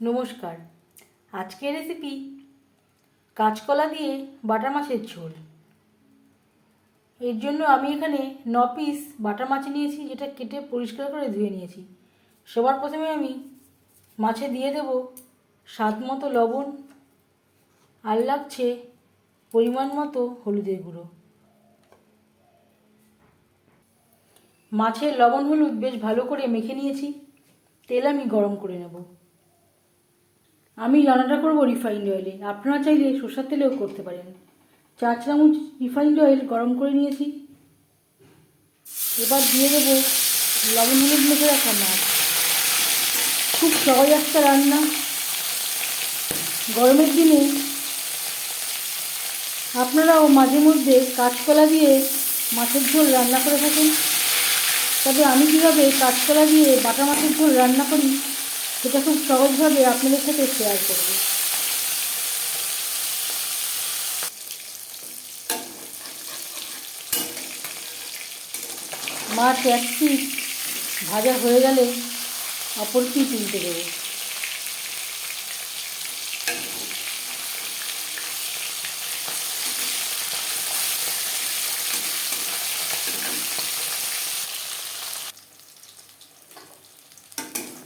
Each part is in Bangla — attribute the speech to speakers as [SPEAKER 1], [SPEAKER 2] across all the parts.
[SPEAKER 1] নমস্কার। আজকের রেসিপি কাঁচকলা দিয়ে বাটা মাছের ঝোল। এর জন্য আমি এখানে ন পিস বাটা মাছ নিয়েছি, যেটা কেটে পরিষ্কার করে ধুয়ে নিয়েছি। সবার প্রথমে আমি মাছে দিয়ে দেব স্বাদ মতো লবণ আর লাগছে পরিমাণ মতো হলুদের গুঁড়ো। মাছের লবণ হলুদ বেশ ভালো করে মেখে নিয়েছি, তেল আমি গরম করে নেব। আমি রান্নাটা করব রিফাইন্ড অয়েলে আপনারা চাইলে সরষের তেলেও করতে পারেন। চার চামচ রিফাইন্ড অয়েল গরম করে নিয়েছি। এবার দিয়ে দেবো লবণ হলুদ মেখে রাখা মাছ। খুব সহজ একটা রান্না। গরমের দিনে আপনারাও মাঝে মধ্যে কাঁচকলা দিয়ে মাছের ঝোল রান্না করে থাকেন। তবে আমি কীভাবে কাঁচকলা দিয়ে বাটা মাছের ঝোল রান্না করি সেটা খুব সহজভাবে আপনাদের সাথে শেয়ার করব। মাছ এক পিস ভাজা হয়ে গেলে অপর পিস উল্টে দেবো?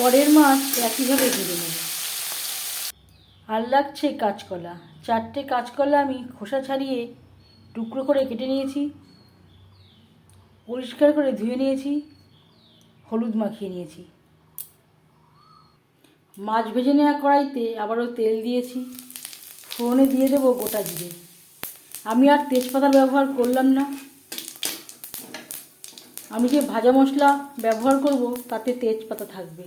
[SPEAKER 1] পরের মাছ একইভাবে ভেজে নেব। আর লাগছে কাঁচকলা। চারটে কাঁচকলা আমি খোসা ছাড়িয়ে টুকরো করে কেটে নিয়েছি, পরিষ্কার করে ধুয়ে নিয়েছি, হলুদ মাখিয়ে নিয়েছি। মাছ ভেজে নেওয়া কড়াইতে আবারও তেল দিয়েছি। ফোড়নে দিয়ে দেবো গোটা জিরে। আমি আর তেজপাতা ব্যবহার করলাম না। আমি যে ভাজা মশলা ব্যবহার করব, তাতে তেজপাতা থাকবে।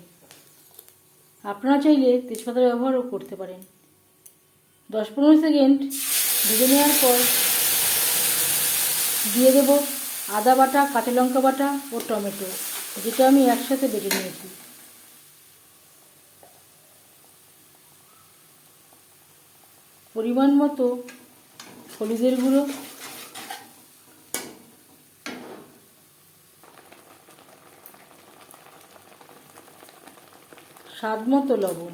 [SPEAKER 1] আপনারা চাইলে তেজপাতার ব্যবহারও করতে পারেন। দশ পনেরো সেকেন্ড ভেজে নেওয়ার পর দিয়ে দেব আদা বাটা, কাঁচা লঙ্কা বাটা ও টমেটো যেটা আমি একসাথে বেটে নিয়েছি। পরিমাণ মতো হলুদের গুঁড়ো স্বাদ মতো লবণ।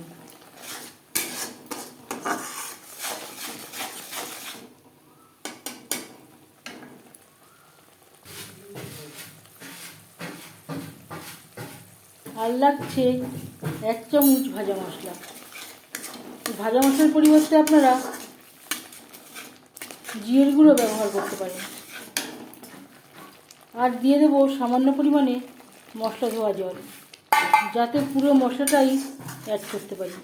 [SPEAKER 1] আর লাগছে এক চামচ ভাজা মশলা। ভাজা মশলার পরিবর্তে আপনারা জিরের গুঁড়ো ব্যবহার করতে পারেন। আর দিয়ে দেবো সামান্য পরিমাণে মশলা ধোয়া জল। যাতে পুরো মশলাটাই অ্যাড করতে পারি।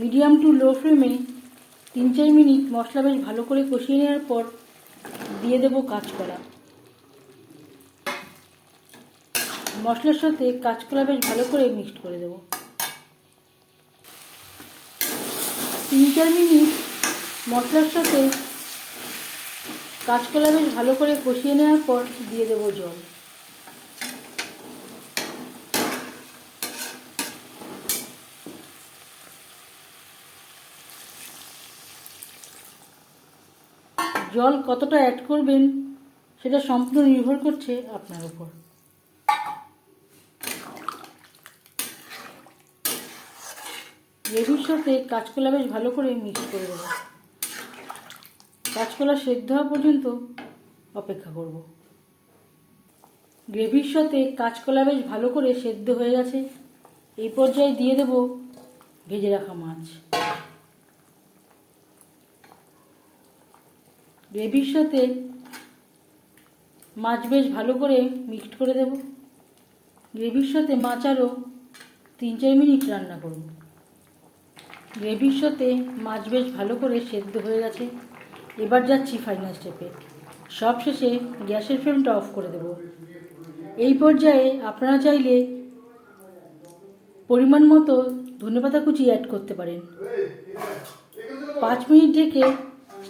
[SPEAKER 1] মিডিয়াম টু লো ফ্লেমে তিন চার মিনিট মশলা বেশ ভালো করে কষিয়ে নেওয়ার পর দিয়ে দেবো কাঁচকলা। মশলার সাথে কাঁচকলা বেশ ভালো করে মিক্সড করে দেবো। তিন চার মিনিট মশলার সাথে কাঁচকলা বেশ ভালো করে কষিয়ে নেওয়ার পর দিয়ে দেবো জল। জল কতটা অ্যাড করবেন, সেটা সম্পূর্ণ নির্ভর করছে আপনার উপর। গ্রেভির সাথে কাঁচকলা বেশ ভালো করে মিক্স করে দেবো। কাঁচকলা সেদ্ধ হওয়া পর্যন্ত অপেক্ষা করব। গ্রেভির সাথে কাঁচকলা বেশ ভালো করে সেদ্ধ হয়ে গেছে, এই পর্যায়ে দিয়ে দেব ভেজে রাখা মাছ। গ্রেভির সাথে মাছ বেশ ভালো করে মিক্সড করে দেব। গ্রেভির সাথে মাছ আরও তিন চার মিনিট রান্না করব। গ্রেভির সাথে মাছ বেশ ভালো করে সেদ্ধ হয়ে গেছে। এবার যাচ্ছি ফাইনাল স্টেপে সব শেষে গ্যাসের ফ্লেমটা অফ করে দেব। এই পর্যায়ে আপনারা চাইলে পরিমাণ মতো ধনেপাতা কুচি অ্যাড করতে পারেন। পাঁচ মিনিট ঢেকে